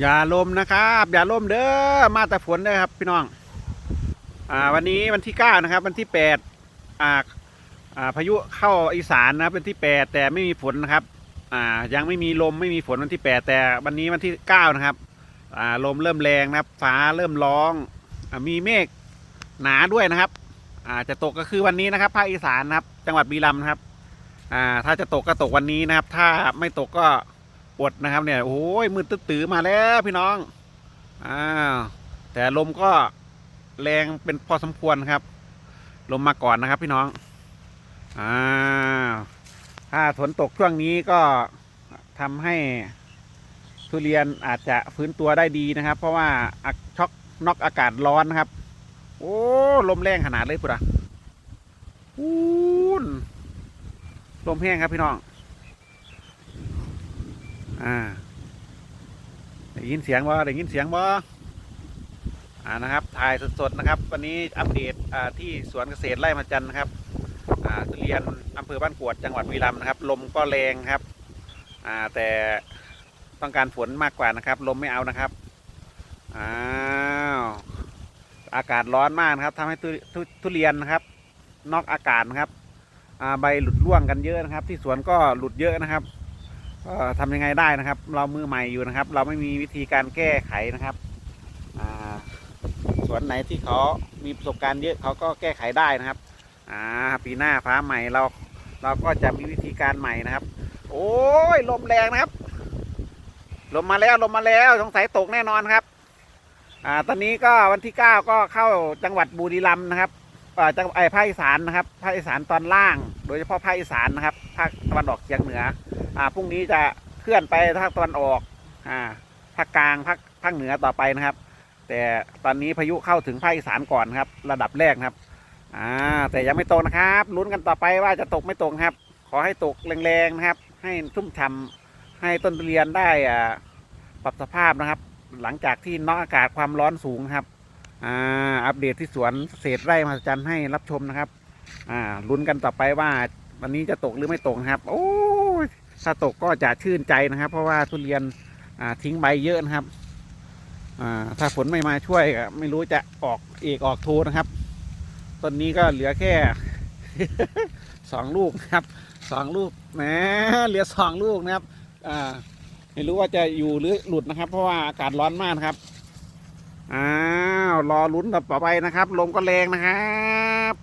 อย่าลมนะครับ อย่าลมเด้อมาแต่ฝนเด้อครับ พี่น้อง อ่า วันนี้วันที่เก้านะครับ วันที่แปดอ่าอ่าพายุเข้าอีสานนะครับวันที่แปดแต่ไม่มีฝนนะครับ อ่า ยังไม่มีลมไม่มีฝนวันที่แปดแต่วันนี้วันที่เก้านะครับ อ่าลมเริ่มแรงนะครับ ฟ้าเริ่มร้องอมีเมฆหนาด้วยนะครับ อ่าจะตกก็คือวันนี้นะครับภาคอีสานนะครับ จังหวัดบีรัมนะครับ อ่า ถ้าจะตกก็ตกวันนี้นะครับ ถ้าไม่ตกก็ อดนะครับเนี่ยโอ้ยมืดตื้อมาแล้วพี่น้องอ้าวแต่ลมก็แรงเป็นพอสมควรครับ ลมมาก่อนนะครับพี่น้องอ้าวถ้าฝนตกช่วงนี้ก็ทำให้ทุเรียนอาจจะฟื้นตัวได้ดีนะครับ เพราะว่าช็อกนอกอากาศร้อนนะครับ โอ้ลมแรงขนาดเลยปุ๊ดอะอูนลมแห้งครับพี่น้อง อ่าได้ยินเสียงบ่ได้ยินเสียงบ่อ่านะครับ ถ่ายสดๆนะครับ วันนี้อัปเดตอ่าที่สวนเกษตรไร่มาจันนะครับ อ่าทุเรียนอำเภอบ้านกวดจังหวัดบุรีรัมย์นะครับ ลมก็แรงครับ อ่าแต่ต้องการฝนมากกว่านะครับ ลมไม่เอานะครับอ้าวอากาศร้อนมากนะครับทำให้ทุททุเรียนนะครับ นอกอากาศนะครับ อ่าใบหลุดร่วงกันเยอะนะครับ ที่สวนก็หลุดเยอะนะครับ ก็ทำยังไงได้นะครับ เรามือใหม่อยู่นะครับ เราไม่มีวิธีการแก้ไขนะครับสวนไหนที่เขามีประสบการณ์เยอะเขาก็แก้ไขได้นะครับอ่าปีหน้าฟ้าใหม่เราเราก็จะมีวิธีการใหม่นะครับ โอ้ยลมแรงนะครับ ลมมาแล้วลมมาแล้วสงสัยตกแน่นอนครับอ่าตอนนี้ก็วันที่เก้าก็เข้าจังหวัดบุรีรัมย์นะครับจังไอภาคอีสานนะครับภาคอีสานตอนล่าง โดยเฉพาะภาคอีสานนะครับภาคตะวันออกเฉียงเหนือ อ่าพรุ่งนี้จะเคลื่อนไปภาคตะวันออกอ่าภาคกลางภาคภาคเหนือต่อไปนะครับ แต่ตอนนี้พายุเข้าถึงภาคอีสานก่อนครับ ระดับแรกครับอ่าแต่ยังไม่ตกนะครับลุ้นกันต่อไปว่าจะตกไม่ตกครับ ขอให้ตกแรงๆนะครับ ให้ชุ่มฉ่ำให้ต้นทุเรียนได้อ่าปรับสภาพนะครับ หลังจากที่นอกอากาศความร้อนสูงครับอ่าอัปเดตที่สวนเศษไร่มหัศจรรย์ให้รับชมนะครับ อ่าลุ้นกันต่อไปว่าวันนี้จะตกหรือไม่ตกนะครับ โอ้ ถ้าตกก็จะชื่นใจนะครับ เพราะว่าทุเรียนทิ้งใบเยอะนะครับถ้าฝนไม่มาช่วยก็ไม่รู้จะออกเอกออกโทนะครับต้นนี้ก็เหลือแค่สองลูกครับสองลูกแหมเหลือสองลูกนะครับไม่รู้ว่าจะอยู่หรือหลุดนะครับ เพราะว่าอากาศร้อนมากครับอ้าวรอลุ้นต่อไปนะครับ ลมก็แรงนะครับ